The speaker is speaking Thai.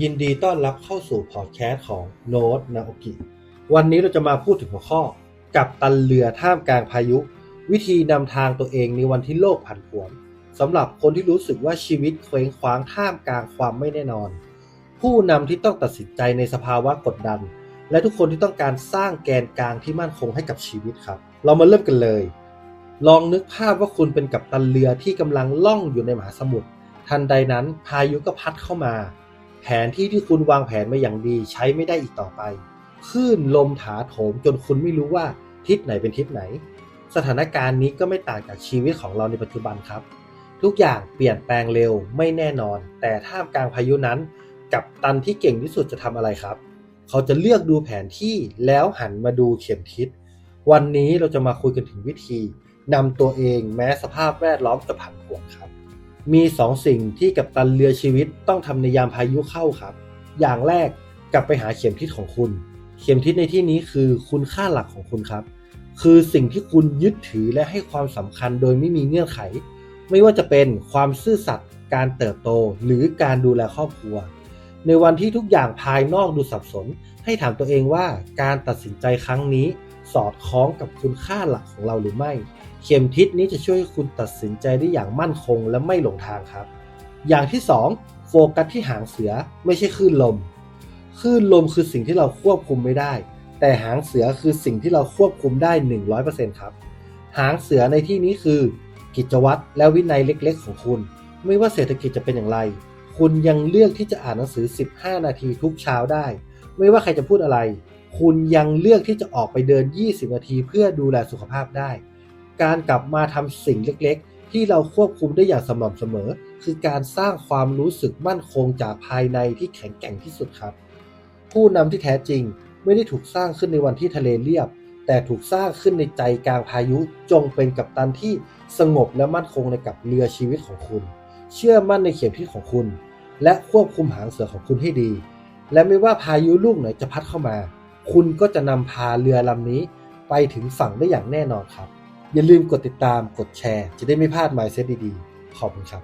ยินดีต้อนรับเข้าสู่พอดแคสต์ของโน้ตนาโอกิวันนี้เราจะมาพูดถึงหัวข้อ กับตันเรือท่ามกลางพายุ วิธีนำทางตัวเองในวันที่โลกผันผวนสำหรับคนที่รู้สึกว่าชีวิตเคว้งคว้างท่ามกลางความไม่แน่นอน ผู้นำที่ต้องตัดสินใจในสภาวะกดดัน และทุกคนที่ต้องการสร้างแกนกลางที่มั่นคงให้กับชีวิตครับ เรามาเริ่มกันเลย ลองนึกภาพว่าคุณเป็นกัปตันเรือที่กำลังล่องอยู่ในมหาสมุทรทันใดนั้นพายุก็พัดเข้ามา แผนที่ที่คุณวางแผนมาอย่างดีใช้ไม่ได้อีกต่อไปคลื่นลมถาโถมจนคุณไม่รู้ว่าทิศไหนเป็นทิศไหน สถานการณ์นี้ก็ไม่ต่างจากชีวิตของเราในปัจจุบันครับ ทุกอย่างเปลี่ยนแปลงเร็วไม่แน่นอน แต่ท่ามกลางพายุนั้น กับตันที่เก่งที่สุดจะทำอะไรครับ เขาจะเลือกดูแผนที่แล้วหันมาดูเข็มทิศ วันนี้เราจะมาคุยกันถึงวิธีนำตัวเองแม้สภาพแวดล้อมจะผันผวนครับ มีสองสิ่งที่กับตันเรือชีวิตต้องทำในยามพายุเข้าครับ อย่างแรกกลับไปหาเข็มทิศของคุณ เข็มทิศในที่นี้คือคุณค่าหลักของคุณครับ คือสิ่งที่คุณยึดถือและให้ความสำคัญโดยไม่มีเงื่อนไข ไม่ว่าจะเป็นความซื่อสัตย์การเติบโตหรือการดูแลครอบครัว ในวันที่ทุกอย่างภายนอกดูสับสน ให้ถามตัวเองว่าการตัดสินใจครั้งนี้ สอดคล้องกับคุณค่าหลักของเราหรือไม่ เข็มทิศนี้จะช่วยให้คุณตัดสินใจได้อย่างมั่นคงและไม่หลงทางครับ อย่างที่ 2 โฟกัสที่หางเสือไม่ใช่คลื่นลม คลื่นลมคือสิ่งที่เราควบคุมไม่ได้ แต่หางเสือคือสิ่งที่เราควบคุมได้ 100%ครับ หางเสือในที่นี้คือ กิจวัตรและวินัยเล็ก ๆ ของคุณ ไม่ว่าเศรษฐกิจจะเป็นอย่างไร คุณยังเลือกที่จะอ่านหนังสือ 15 นาทีทุกเช้าได้ ไม่ว่าใครจะพูดอะไร คุณยังเลือกที่จะออกไปเดิน 20 นาทีเพื่อดูแลสุขภาพได้ การกลับมาทำสิ่งเล็กๆ ที่เราควบคุมได้อย่างสม่ำเสมอ คือการสร้างความรู้สึกมั่นคงจากภายในที่แข็งแกร่งที่สุดครับ ผู้นำที่แท้จริงไม่ได้ถูกสร้างขึ้นในวันที่ทะเลเรียบ แต่ถูกสร้างขึ้นในใจกลางพายุจงเป็นกัปตันที่สงบและมั่นคงในกับเรือชีวิตของคุณ เชื่อมั่นในเข็มทิศของคุณ และควบคุมหางเสือของคุณให้ดี และไม่ว่าพายุลูกไหนจะพัดเข้ามา คุณก็จะนำพาเรือลำนี้ไปถึงฝั่งได้อย่างแน่นอนครับ อย่าลืมกดติดตามกดแชร์ จะได้ไม่พลาด Mindset ดีๆ ขอบคุณครับ